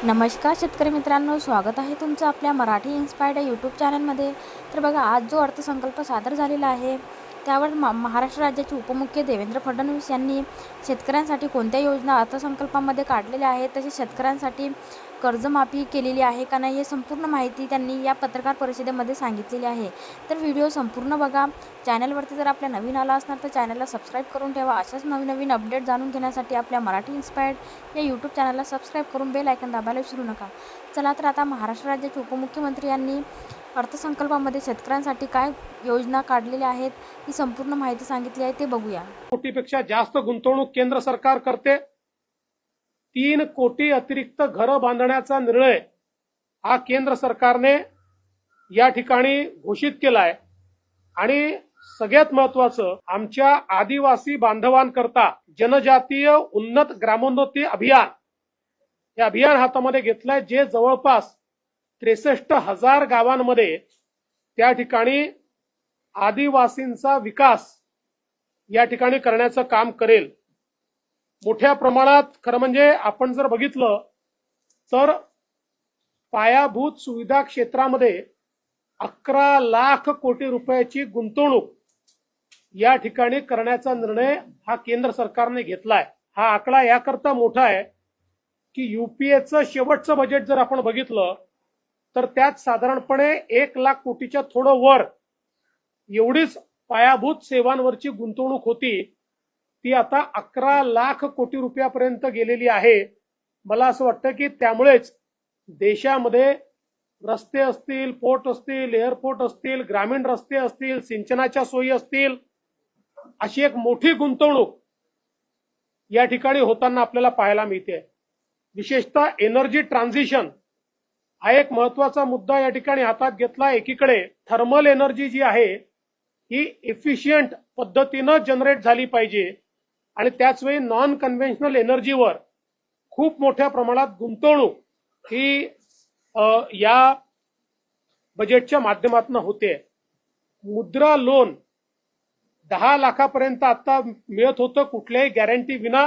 नमस्कार शेतकरी मित्रांनो स्वागत आहे तुमचं आपल्या मराठी इन्स्पायर्ड यूट्यूब चॅनलमध्ये तर बघा आज जो अर्थसंकल्प सादर झालेला आहे त्यावर म महाराष्ट्र राज्याचे उपमुख्य देवेंद्र फडणवीस यांनी शेतकऱ्यांसाठी कोणत्या योजना अर्थसंकल्पामध्ये काढलेल्या आहेत तसेच शेतकऱ्यांसाठी कर्जमाफी केलेली आहे का नाही हे संपूर्ण माहिती त्यांनी या पत्रकार परिषदेमध्ये सांगितलेली आहे. तर व्हिडिओ संपूर्ण बघा. चॅनलवरती जर आपल्या नवीन आला असणार तर चॅनलला सबस्क्राईब करून ठेवा. अशाच नवीन नवीन अपडेट जाणून घेण्यासाठी आपल्या मराठी इन्स्पायर्ड या यूट्यूब चॅनलला सबस्क्राईब करून बेल आयकन दाबायला विसरू नका. चला तर आता महाराष्ट्र राज्याचे उपमुख्यमंत्री यांनी अर्थसंकल्पामध्ये शेतकऱ्यांसाठी काय योजना काढलेल्या आहेत ही संपूर्ण माहिती सांगितली आहे ते बघूया. कोटीपेक्षा जास्त गुंतवणूक केंद्र सरकार करते. तीन कोटी अतिरिक्त घरं बांधण्याचा निर्णय हा केंद्र सरकारने या ठिकाणी घोषित केलाय. आणि सगळ्यात महत्वाचं आमच्या आदिवासी बांधवांकरता जनजातीय उन्नत ग्रामोन्नती अभियान. हे अभियान हातामध्ये घेतलंय जे जवळपास त्रेसष्ट हजार गावांमध्ये त्या ठिकाणी आदिवासींचा विकास या ठिकाणी करण्याचं काम करेल. मोठ्या प्रमाणात खरं म्हणजे आपण जर बघितलं तर पायाभूत सुविधा क्षेत्रामध्ये अकरा लाख कोटी रुपयाची गुंतवणूक या ठिकाणी करण्याचा निर्णय हा केंद्र सरकारने घेतलाय. हा आकडा याकरता मोठा आहे की युपीएचं शेवटचं बजेट जर आपण बघितलं तर त्यात साधारणपणे एक लाख कोटीच्या थोडं वर एवढीच पायाभूत सेवांवरची गुंतवणूक होती. ती आता अकरा लाख कोटी रुपयापर्यंत गेलेली आहे. मला असं वाटतं की त्यामुळेच देशामध्ये रस्ते असतील पोर्ट असतील एअरपोर्ट असतील ग्रामीण रस्ते असतील सिंचनाच्या सोयी असतील अशी एक मोठी गुंतवणूक या ठिकाणी होताना आपल्याला पाहायला मिळते. विशेषतः एनर्जी ट्रान्झिशन हा एक महत्त्वाचा मुद्दा या ठिकाणी हातात घेतला. एकीकडे थर्मल एनर्जी जी आहे ही इफिशियंट पद्धतीनं जनरेट झाली पाहिजे. आणि त्याच वेळी नॉन कन्व्हेन्शनल एनर्जीवर खूप मोठ्या प्रमाणात गुंतवणूक ही या बजेटच्या माध्यमातून होते. मुद्रा लोन दहा लाखापर्यंत आता मिळत होतं कुठल्याही गॅरंटी विना.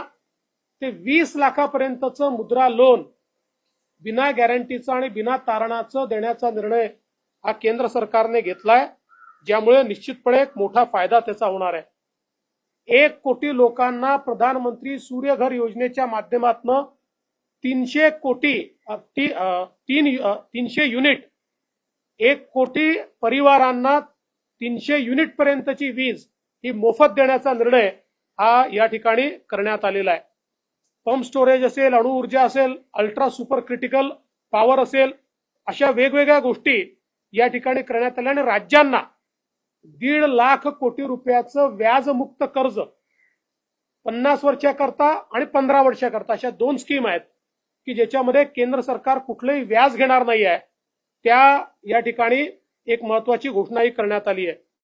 ते वीस लाखापर्यंतचं मुद्रा लोन बिना गॅरंटीचं आणि बिना तारणाचं देण्याचा निर्णय हा केंद्र सरकारने घेतलाय ज्यामुळे निश्चितपणे एक मोठा फायदा त्याचा होणार आहे. एक कोटी लोकांना प्रधानमंत्री सूर्यघर योजनेच्या माध्यमातून तीनशे कोटी ती- तीन तीनशे युनिट एक कोटी परिवारांना तीनशे युनिट पर्यंतची वीज ही मोफत देण्याचा निर्णय हा या ठिकाणी करण्यात आलेला आहे. पंप स्टोरेज असेल अणुऊर्जा असेल अल्ट्रा सुपर क्रिटिकल पॉवर असेल अशा वेगवेगळ्या गोष्टी या ठिकाणी करण्यात आल्या आणि राज्यांना दीड लाख कोटी रुपयाचं व्याजमुक्त कर्ज पन्नास वर्षाकरता आणि पंधरा वर्षाकरता अशा दोन स्कीम आहेत की ज्याच्यामध्ये केंद्र सरकार कुठलंही व्याज घेणार नाही आहे त्या या ठिकाणी एक महत्वाची घोषणाही करण्यात आली आहे.